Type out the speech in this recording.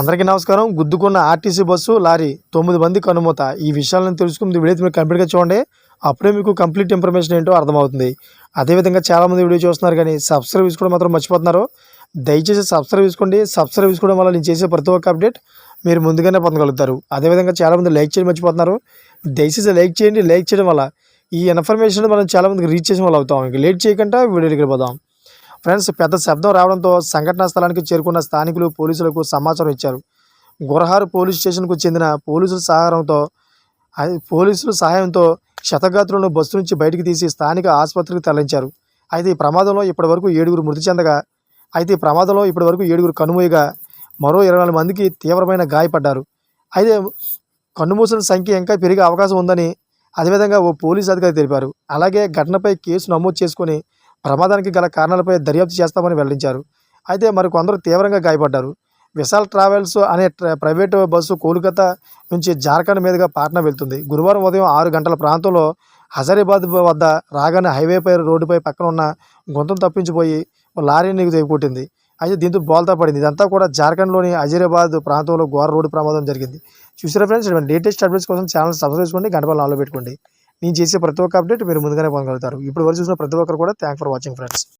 అందరికీ నమస్కారం. గుద్దుకున్న RTC bus lorry తొమ్మిది మంది కనుమూత. ఈ విషయాలను తెలుసుకుని వీడియో మీరు కంప్లీట్గా చూడండి. అప్పుడే మీకు కంప్లీట్ ఇన్ఫర్మేషన్ ఏంటో అర్థమవుతుంది. అదేవిధంగా చాలామంది వీడియో చూస్తున్నారు కానీ సబ్స్క్రైబ్ చేసుకోవడం మాత్రం మర్చిపోతున్నారు. దయచేసి సబ్స్క్రైబ్ చేసుకోండి. సబ్స్క్రైబ్ చేసుకోవడం వల్ల నేను చేసే ప్రతి ఒక్క అప్డేట్ మీరు ముందుగానే పొందగలుగుతారు. అదేవిధంగా చాలామంది లైక్ చేయడం మర్చిపోతున్నారు. దయచేసి లైక్ చేయండి. లైక్ చేయడం వల్ల ఈ ఇన్ఫర్మేషన్ మనం చాలామందికి రీచ్ చేసిన వాళ్ళు అవుతాం. ఇంక లేట్ చేయకుండా వీడియోకి వెళ్ళిపోదాం. ఫ్రెండ్స్ పెద్ద శబ్దం రావడంతో సంఘటనా స్థలానికి చేరుకున్న స్థానికులు పోలీసులకు సమాచారం ఇచ్చారు. గురహారు పోలీస్ స్టేషన్కు చెందిన పోలీసుల సహాయంతో పోలీసుల సహాయంతో క్షతగాత్రులను బస్సు నుంచి బయటికి తీసి స్థానిక ఆసుపత్రికి తరలించారు. అయితే ఈ ప్రమాదంలో ఇప్పటివరకు ఏడుగురు మృతి చెందగా అయితే ఈ ప్రమాదంలో ఇప్పటివరకు ఏడుగురు కనుమూయగా మరో ఇరవై నాలుగు మందికి తీవ్రమైన గాయపడ్డారు. అయితే కన్నుమూసిన సంఖ్య ఇంకా పెరిగే అవకాశం ఉందని అదేవిధంగా ఓ పోలీస్ అధికారి తెలిపారు. అలాగే ఘటనపై కేసు నమోదు చేసుకుని ప్రమాదానికి గల కారణాలపై దర్యాప్తు చేస్తామని వెల్లడించారు. అయితే మరికొందరు తీవ్రంగా గాయపడ్డారు. విశాల్ ట్రావెల్స్ అనే ప్రైవేటు బస్సు కోల్కతా నుంచి జార్ఖండ్ మీదుగా పాట్నా వెళ్తుంది. గురువారం ఉదయం ఆరు గంటల ప్రాంతంలో హజారీబాద్ వద్ద రాగానే హైవేపై రోడ్డుపై పక్కన ఉన్న గుంతం తప్పించిపోయి లారీని కొట్టింది అయితే దీంతో బోల్తా పడింది. ఇదంతా కూడా జార్ఖండ్లోని హజీరాబాద్ ప్రాంతంలో ఘోర రోడ్డు ప్రమాదం జరిగింది. చూసారా ఫ్రెండ్స్ లేటెస్ట్ అప్డేట్స్ కోసం ఛానల్ సబ్స్క్రైబ్ చేసుకోండి. గంట బల్ల ఆన్లో పెట్టుకోండి. నేను చేసే ప్రతి ఒక్క అప్డేట్ మీరు ముందుగానే పొందగలుగుతారు. ఇప్పుడు వరకు చూసిన ప్రతి ఒక్కరు కూడా థ్యాంక్ ఫర్ వాచింగ్ ఫ్రెండ్స్